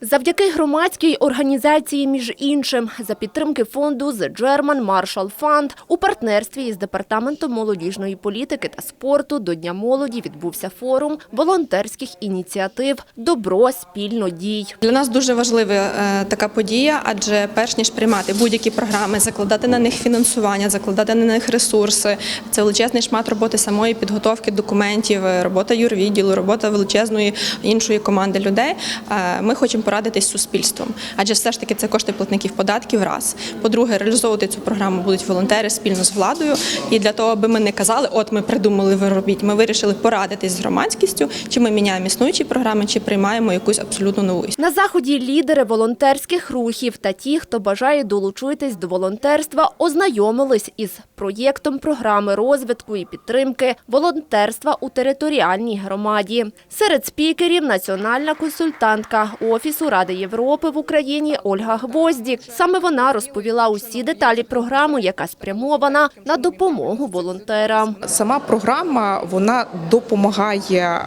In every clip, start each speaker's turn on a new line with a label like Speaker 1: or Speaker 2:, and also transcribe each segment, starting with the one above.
Speaker 1: Завдяки громадській організації, між іншим, за підтримки фонду The German Marshall Fund у партнерстві із департаментом молодіжної політики та спорту до Дня молоді відбувся форум волонтерських ініціатив Добро спільно дій.
Speaker 2: Для нас дуже важлива е, така подія, адже перш ніж приймати будь-які програми, закладати на них фінансування, закладати на них ресурси. Це величезний шмат роботи самої підготовки документів, е, робота юрвідділу, робота величезної іншої команди людей. Е, Ми хочемо порадитись з суспільством, адже все ж таки це кошти платників податків. Раз по-друге, реалізовувати цю програму будуть волонтери спільно з владою. І для того, аби ми не казали, от ми придумали, ви робіть. Ми вирішили порадитись з громадськістю, чи ми міняємо існуючі програми, чи приймаємо якусь абсолютно нову.
Speaker 1: На заході лідери волонтерських рухів та ті, хто бажає долучитись до волонтерства, ознайомились із проєктом програми розвитку і підтримки волонтерства у територіальній громаді. Серед спікерів національна консультантка Офісу Ради Європи в Україні Ольга Гвоздік. Саме вона розповіла усі деталі програми, яка спрямована на допомогу волонтерам.
Speaker 3: Сама програма вона допомагає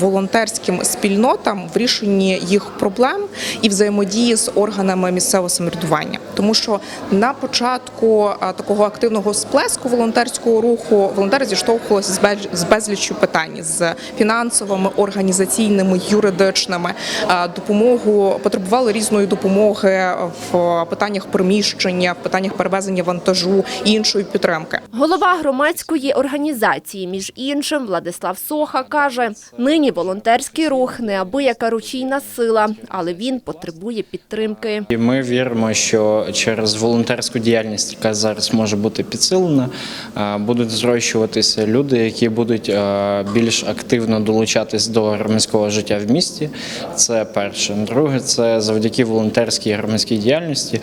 Speaker 3: волонтерським спільнотам в рішенні їх проблем і взаємодії з органами місцевого самоврядування, тому що на початку такого активного сплеску волонтерського руху волонтери зіштовхувалися з безліч- безліччю питань з фінансовими, організаційними, юридичними допомогу потребували різної допомоги в питаннях приміщення, в питаннях перевезення вантажу і іншої підтримки.
Speaker 1: Голова громадської організації, між іншим, Владислав Соха каже, нині волонтерський рух неабияка ручійна сила, але він потребує підтримки.
Speaker 4: І ми віримо, що через волонтерську діяльність, яка зараз може бути підсилена, е, будуть зрощуватися люди, які будуть е, більш активно долучатись до громадського життя в місті. Це перше. Друге, це завдяки волонтерській громадській діяльності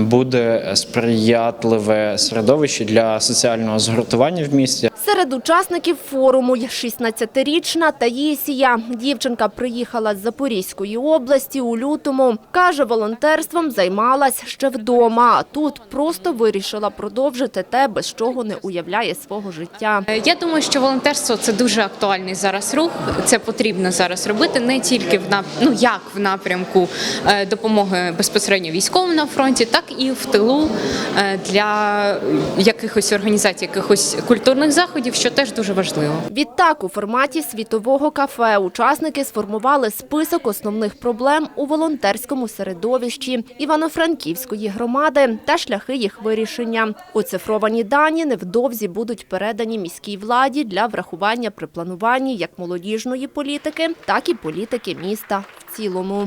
Speaker 4: буде сприятливе середовище для соціального згуртування в місті.
Speaker 1: Серед учасників форуму є 16-річна Таїсія. Дівчинка приїхала з Запорізької області у лютому. Каже, волонтерством займалась ще вдома, а тут просто вирішила продовжити те, без чого не уявляє свого життя.
Speaker 5: Е, Я думаю, що волонтерство це дуже актуальний зараз рух. Це потрібно зараз робити не тільки в нап... ну, як в напрямку е, допомоги безпосередньо військовим на фронті, так і в тилу е, для якихось організацій, якихось культурних заходів, що теж дуже важливо.
Speaker 1: Відтак, у форматі світового кафе учасники сформували список основних проблем у волонтерському середовищі Івано-Франківської громади та шляхи їх вирішення. Оцифровані дані невдовзі будуть передані міській владі для врахування при плануванні як молодіжної політики, так і політики міста в цілому.